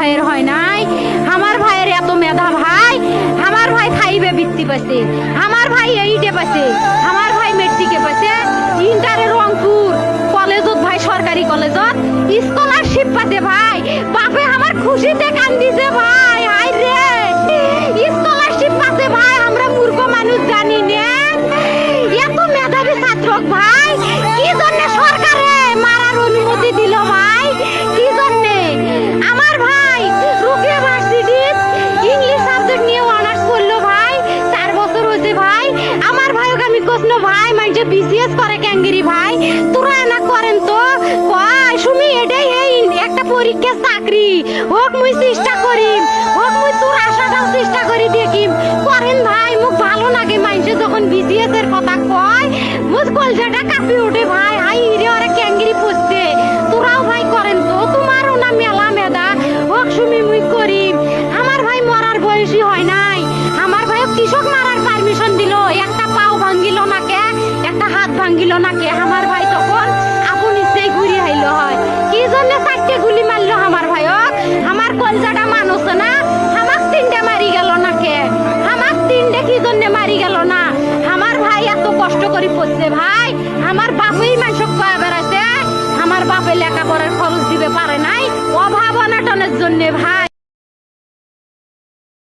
ভাইয়ের হয় নাই? আমার ভাইয়ের এত মেধা ভাই, আমার ভাই ফাইভে বৃত্তি পাইছে, আমার ভাই এইটে পাইছে, আমার ভাই মেট্রিকে পাইছে। ইন্টারে রংপুর কলেজত ভাই, সরকারি কলেজত স্কলারশিপ পাতে ভাই। বাপে আমার খুশিতে কান্দিছে ভাই। ভাই মানে বিসিএস করে ক্যাঙ্গেরি ভাই, তোরা না করেন তো? কয়, সুমি, এটাই এই একটা পরীক্ষা চাকরি। হোক, মুই চেষ্টা করি হোক, মুই তোর আশাটাও চেষ্টা করি দেখি করেন ভাই, মুখ ভালো লাগে মানুষে যখন বিসিএস এর কথা কয়, মুখ কলজাটা কাঁপি ওঠে ভাই। হাই রে ওরা ক্যাঙ্গেরি পড়ছে তোরাও ভাই করেন তো, তোমারও না মেলা মেদা। হোক, সুমি, মুই করি আমার ভাই মরার বয়সী হয় ভাঙ্গিল নাকে আমার ভাই তখন আপন ইচ্ছেই ঘুরি আইলো হয়। কি জন্য চারটে গুলি মারলো আমার ভাইক? আমার কলজাটা মানুষ না, আমাক তিনটে মারি গেল নাকে। আমার তিনটে কি জন্য মারি গেল না? আমার ভাই এত কষ্ট করে পড়ছে ভাই। আমার বাপই মানুষ কয়া বেড়াইছে আমার বাপে লেখাপড়ার খরচ দিবে পারে নাই? অভাব অনাটনের জন্য ভাই।